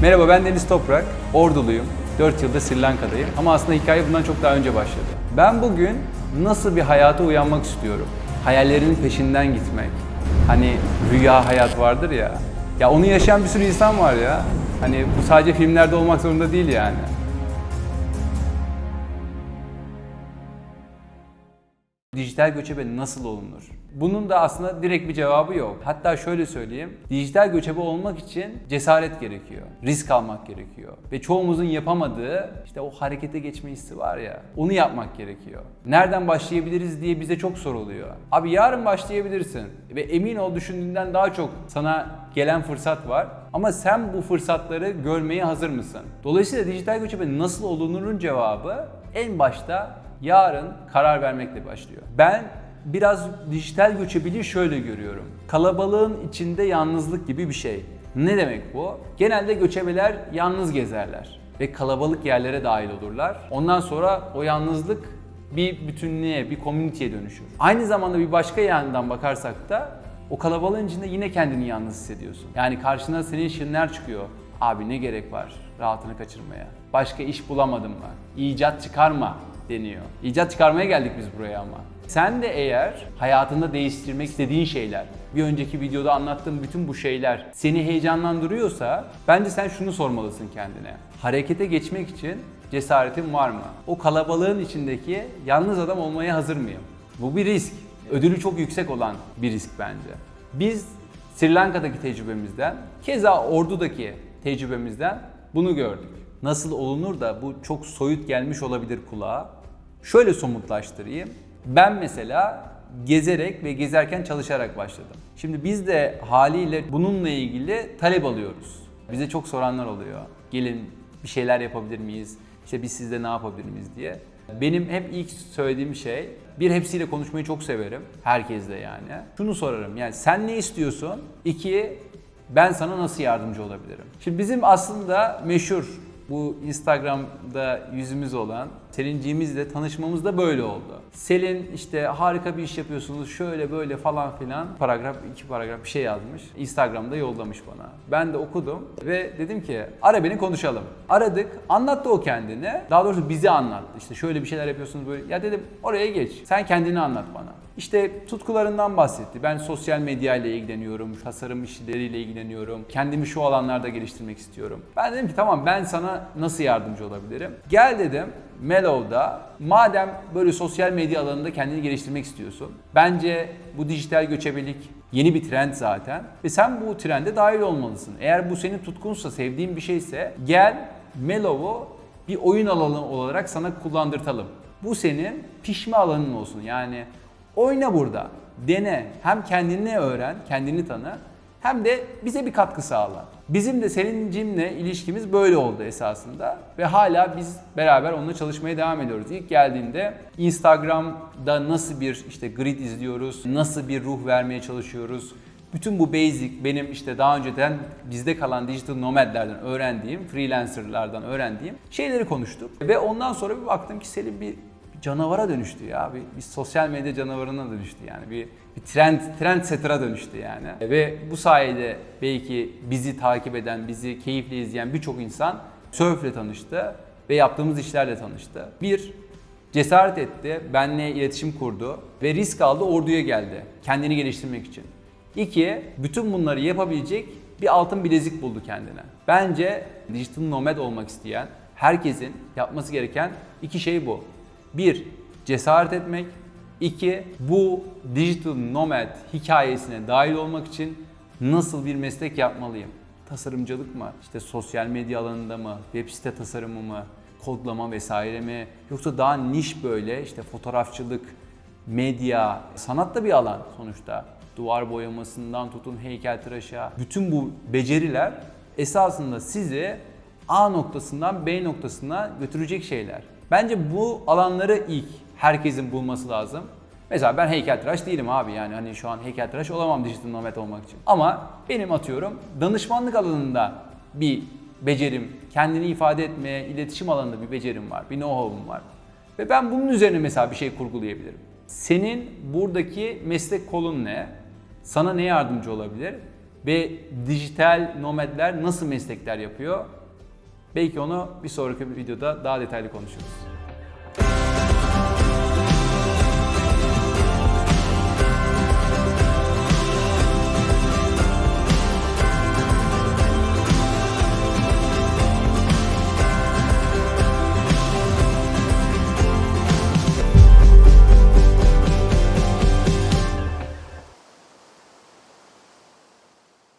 Merhaba ben Deniz Toprak, Orduluyum. 4 yıldır Sri Lanka'dayım ama aslında hikaye bundan çok daha önce başladı. Ben bugün nasıl bir hayata uyanmak istiyorum? Hayallerinin peşinden gitmek. Hani rüya hayat vardır ya. Ya onu yaşayan bir sürü insan var ya. Hani bu sadece filmlerde olmak zorunda değil yani. Dijital göçebe nasıl olunur? Bunun da aslında direkt bir cevabı yok. Hatta şöyle söyleyeyim. Dijital göçebe olmak için cesaret gerekiyor. Risk almak gerekiyor. Ve çoğumuzun yapamadığı işte o harekete geçme hissi var ya. Onu yapmak gerekiyor. Nereden başlayabiliriz diye bize çok soruluyor. Abi yarın başlayabilirsin. Ve emin ol düşündüğünden daha çok sana gelen fırsat var. Ama sen bu fırsatları görmeye hazır mısın? Dolayısıyla dijital göçebe nasıl olunurun cevabı en başta yarın karar vermekle başlıyor. Ben biraz dijital göçebeliği şöyle görüyorum. Kalabalığın içinde yalnızlık gibi bir şey. Ne demek bu? Genelde göçebeler yalnız gezerler ve kalabalık yerlere dahil olurlar. Ondan sonra o yalnızlık bir bütünlüğe, bir komüniteye dönüşür. Aynı zamanda bir başka yandan bakarsak da o kalabalığın içinde yine kendini yalnız hissediyorsun. Yani karşına senin şirinler çıkıyor. Abi ne gerek var rahatını kaçırmaya? Başka iş bulamadın mı? İcat çıkarma deniyor. İcat çıkarmaya geldik biz buraya ama. Sen de eğer hayatında değiştirmek istediğin şeyler, bir önceki videoda anlattığım bütün bu şeyler seni heyecanlandırıyorsa bence sen şunu sormalısın kendine. Harekete geçmek için cesaretin var mı? O kalabalığın içindeki yalnız adam olmaya hazır mıyım? Bu bir risk. Ödülü çok yüksek olan bir risk bence. Biz Sri Lanka'daki tecrübemizden, keza Ordu'daki tecrübemizden bunu gördük. Nasıl olunur da bu çok soyut gelmiş olabilir kulağa. Şöyle somutlaştırayım. Ben mesela gezerek ve gezerken çalışarak başladım. Şimdi biz de haliyle bununla ilgili talep alıyoruz. Bize çok soranlar oluyor. Gelin bir şeyler yapabilir miyiz? İşte biz sizde ne yapabilir miyiz diye. Benim hep ilk söylediğim şey, bir hepsiyle konuşmayı çok severim. Herkesle yani. Şunu sorarım yani sen ne istiyorsun? İki, ben sana nasıl yardımcı olabilirim? Şimdi bizim aslında meşhur bu Instagram'da yüzümüz olan Selin'ciğimizle tanışmamız da böyle oldu. Selin işte harika bir iş yapıyorsunuz şöyle böyle falan filan paragraf iki paragraf bir şey yazmış. Instagram'da yollamış bana. Ben de okudum ve dedim ki ara beni konuşalım. Aradık anlattı o kendini. Daha doğrusu bize anlattı. İşte şöyle bir şeyler yapıyorsunuz böyle. Ya dedim oraya geç. Sen kendini anlat bana. İşte tutkularından bahsetti. Ben sosyal medya ile ilgileniyorum, tasarım işleriyle ilgileniyorum. Kendimi şu alanlarda geliştirmek istiyorum. Ben dedim ki tamam ben sana nasıl yardımcı olabilirim? Gel dedim Mellow'da madem böyle sosyal medya alanında kendini geliştirmek istiyorsun. Bence bu dijital göçebelik yeni bir trend zaten ve sen bu trende dahil olmalısın. Eğer bu senin tutkunsa, sevdiğin bir şeyse gel Mellow'u bir oyun alanı olarak sana kullandırtalım. Bu senin pişme alanın olsun. Yani oyna burada. Dene. Hem kendini öğren, kendini tanı hem de bize bir katkı sağla. Bizim de Selin'cimle ilişkimiz böyle oldu esasında ve hala biz beraber onunla çalışmaya devam ediyoruz. İlk geldiğinde Instagram'da nasıl bir işte grid izliyoruz, nasıl bir ruh vermeye çalışıyoruz. Bütün bu basic benim işte daha önceden bizde kalan digital nomadlerden öğrendiğim, freelancerlardan öğrendiğim şeyleri konuştuk. Ve ondan sonra bir baktım ki Selin bir canavara dönüştü ya. Bir, bir sosyal medya canavarına dönüştü yani. Bir, bir trend trendsetter'a dönüştü yani. Ve bu sayede belki bizi takip eden, bizi keyifle izleyen birçok insan Surf'le tanıştı ve yaptığımız işlerle tanıştı. Bir, cesaret etti, benle iletişim kurdu ve risk aldı orduya geldi kendini geliştirmek için. İki, bütün bunları yapabilecek bir altın bilezik buldu kendine. Bence dijital nomad olmak isteyen herkesin yapması gereken iki şey bu. Bir, cesaret etmek. İki, bu digital nomad hikayesine dahil olmak için nasıl bir meslek yapmalıyım? Tasarımcılık mı? İşte sosyal medya alanında mı? Web site tasarımı mı? Kodlama vesaire mi? Yoksa daha niş böyle işte fotoğrafçılık, medya, sanat da bir alan sonuçta. Duvar boyamasından tutun heykeltıraşa. Bütün bu beceriler esasında sizi A noktasından B noktasına götürecek şeyler. Bence bu alanları ilk herkesin bulması lazım. Mesela ben heykeltıraş değilim abi yani hani şu an heykeltıraş olamam dijital nomad olmak için. Ama benim atıyorum danışmanlık alanında bir becerim, kendini ifade etmeye, iletişim alanında bir becerim var, bir know-how'um var. Ve ben bunun üzerine mesela bir şey kurgulayabilirim. Senin buradaki meslek kolun ne? Sana ne yardımcı olabilir? Ve dijital nomadler nasıl meslekler yapıyor? Belki onu bir sonraki videoda daha detaylı konuşuruz.